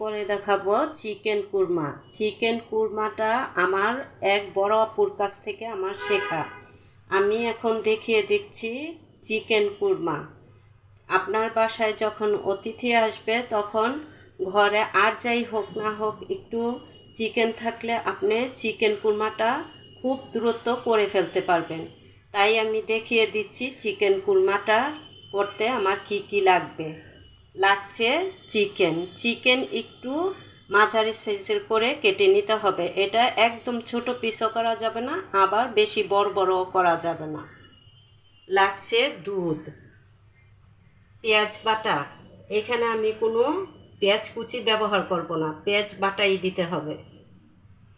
করে দেখাবো chicken korma. Chicken কুরমাটা আমার এক বড় আপুর কাছ থেকে আমার শেখা। আমি এখন দেখিয়ে দিচ্ছি চিকেন কুরমা। আপনার বাসায় যখন অতিথি আসবে তখন ঘরে আর যাই হোক না হোক একটু চিকেন থাকলে আপনি চিকেন কুরমাটা খুব দ্রুত করে ফেলতে পারবেন। তাই আমি দেখিয়ে দিচ্ছি চিকেন কুরমাটা করতে আমার কি কি লাগবে। লাগছে চিকেন। চিকেন একটু মাঝারি সাইজের করে কেটে নিতে হবে। এটা একদম ছোট পিসও করা যাবে না, আবার বেশি বড় বড়ও করা যাবে না। লাগছে দুধ। পেঁয়াজ বাটা। এখানে আমি কোনো পেঁয়াজ কুচি ব্যবহার করব না, পেঁয়াজ বাটাই দিতে হবে।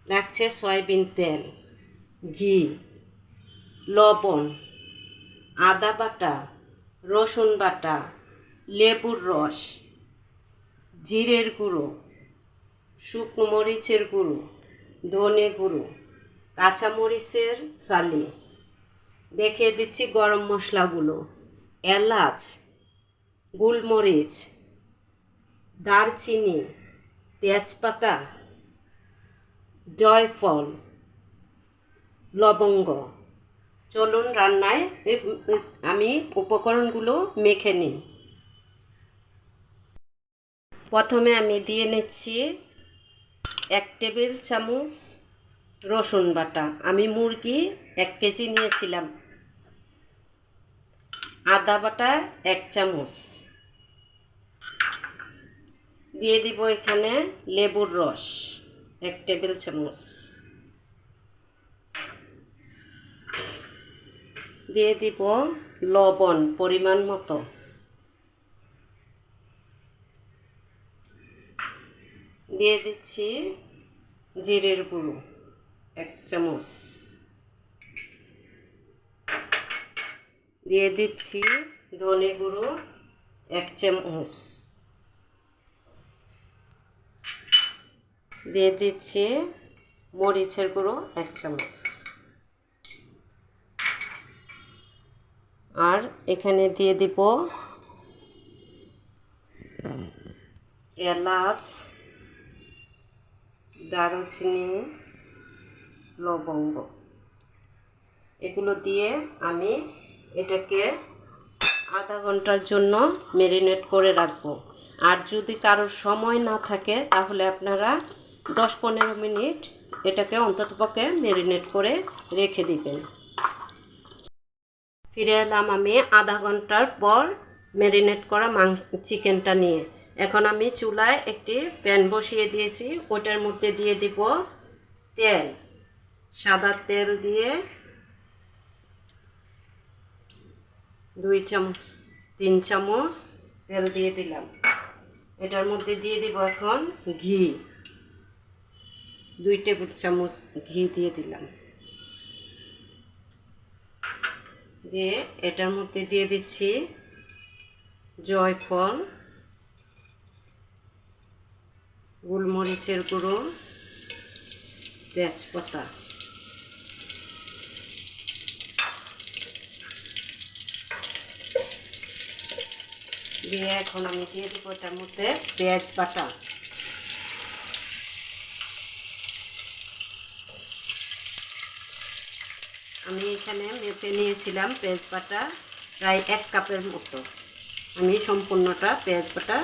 লাগছে সয়াবিন তেল, ঘি, লবণ, আদা বাটা, রসুন বাটা লেবুর রস, জিরের গুঁড়ো, শুকনো মরিচের গুঁড়ো, ধনে গুঁড়ো কাঁচামরিচের ফালি। দেখে দিচ্ছি গরম মশলাগুলো। এলাচ, গোলমরিচ, দারচিনি, তেজপাতা, জয়ফল, লবঙ্গ। চলুন রান্নায় আমি উপকরণগুলো মেখে নিই। প্রথমে আমি দিয়ে নিচ্ছি এক টেবিল চামচ রসুন বাটা। আমি মুরগি এক কেজি নিয়েছিলাম। আদা বাটা এক চামচ। দিয়ে দিব এখানে লেবুর রস এক টেবিল চামচ। দিয়ে দিব লবণ পরিমাণ মতো। দিয়ে দিচ্ছি জিরের গুঁড়ো, এক চামচ। দিয়ে দিচ্ছি ধনে গুঁড়ো, এক চামচ। দিয়ে দিচ্ছি মরিচের গুঁড়ো, এক চামচ। আর এখানে দিয়ে দিব এলাচ দারুচিনি, লবঙ্গ। এগুলো দিয়ে আমি এটাকে আধা ঘণ্টার জন্য ম্যারিনেট করে রাখব। আর যদি কারোর সময় না থাকে, তাহলে আপনারা দশ পনেরো মিনিট এটাকে অন্ততপক্ষে ম্যারিনেট করে রেখে দিবেন। ফিরে এলাম আমি আধা ঘণ্টার পর ম্যারিনেট করা মাংস চিকেনটা নিয়ে। এখন আমি চুলায় একটি প্যান বসিয়ে দিয়েছি। ওটার মধ্যে দিয়ে দিব তেল। সাদা তেল দিয়ে দুই চামচ, তিন চামচ তেল দিয়ে দিলাম। এটার মধ্যে দিয়ে দিব এখন ঘি। দুই টেবিল চামচ ঘি দিয়ে দিলাম। দিয়ে এটার মধ্যে দিয়ে দিচ্ছি জয়ফল। গোলমরিচের গুঁড়ো, তেজপাতা। দিয়ে এখন আমি দিয়ে দিব এটার মধ্যে পেঁয়াজ বাটা আমি এখানে মেপে নিয়েছিলাম পেঁয়াজ বাটা প্রায় এক কাপের মতো। আমি সম্পূর্ণটা পেঁয়াজ বাটা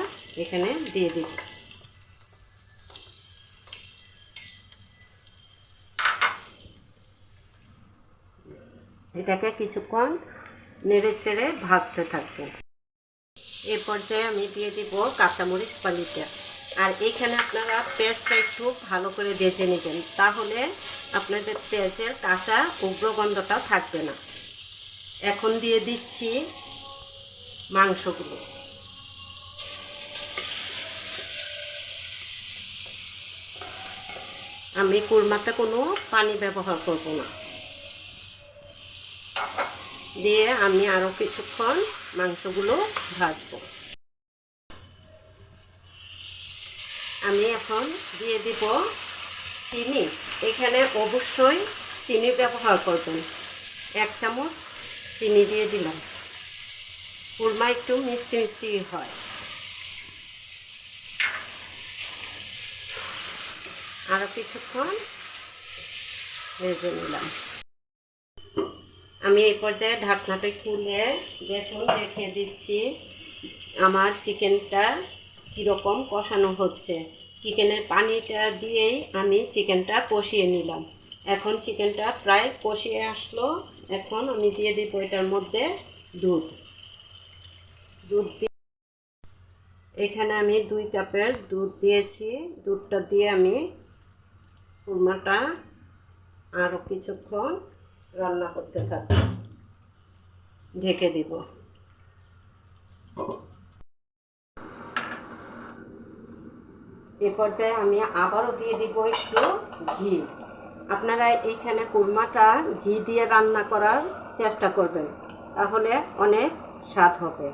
এখানে দিয়ে দিব। এটাকে কিছুক্ষণ নেড়ে ছেড়ে ভাজতে থাকব। এই পর্যায়ে আমি দিয়ে দিব কাঁচামরিচ পানিটা আর এইখানে আপনারা পেঁয়াজটা একটু ভালো করে বেজে নেবেন, তাহলে আপনাদের পেঁয়াজের কাঁচা উগ্রগন্ধটা থাকবে না। এখন দিয়ে দিচ্ছি মাংসগুলো। আমি কুরমাতে কোনো পানি ব্যবহার করব না। দিয়ে আমি আরও কিছুক্ষণ মাংসগুলো ভাজবো। আমি এখন দিয়ে দিব চিনি। এখানে অবশ্যই চিনি ব্যবহার করবেন। এক চামচ চিনি দিয়ে দিলাম। কুরমা একটু মিষ্টি মিষ্টি হয়। আরও কিছুক্ষণ ভেজে নিলাম। আমি এই পর্যায়ে ঢাকনাটা খুলে দেখুন, দেখিয়ে দিচ্ছি আমার চিকেনটা কীরকম কষানো হচ্ছে। চিকেনের পানিটা দিয়েই আমি চিকেনটা কষিয়ে নিলাম। এখন চিকেনটা প্রায় কষিয়ে আসলো। এখন আমি দিয়ে দিব এটার মধ্যে দুধ। দুধ এখানে আমি দুই কাপের দুধ দিয়েছি। দুধটা দিয়ে আমি কুরমাটা আরও কিছুক্ষণ রান্না করতে থাকি। ঢেকে দিব। এ পর্যায়ে আমি আবারও দিয়ে দিব একটু ঘি। আপনারা এইখানে কুরমাটা ঘি দিয়ে রান্না করার চেষ্টা করবেন, তাহলে অনেক স্বাদ হবে।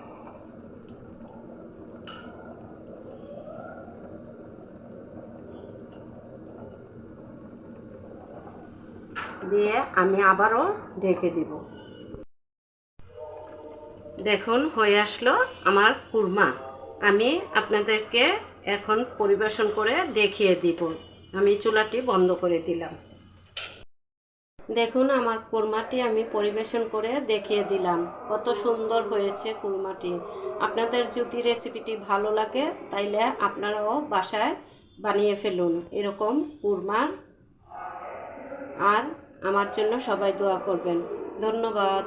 দিয়ে আমি আবারও ঢেকে দিব। দেখুন, হয়ে আসলো আমার কুরমা। আমি আপনাদেরকে এখন পরিবেশন করে দেখিয়ে দিব। আমি চুলাটি বন্ধ করে দিলাম। দেখুন, আমার কুরমাটি আমি পরিবেশন করে দেখিয়ে দিলাম। কত সুন্দর হয়েছে কুরমাটি। আপনাদের যদি রেসিপিটি ভালো লাগে, তাইলে আপনারাও বাসায় বানিয়ে ফেলুন। এরকম কুরমার আর আমার জন্য সবাই দোয়া করবেন। ধন্যবাদ।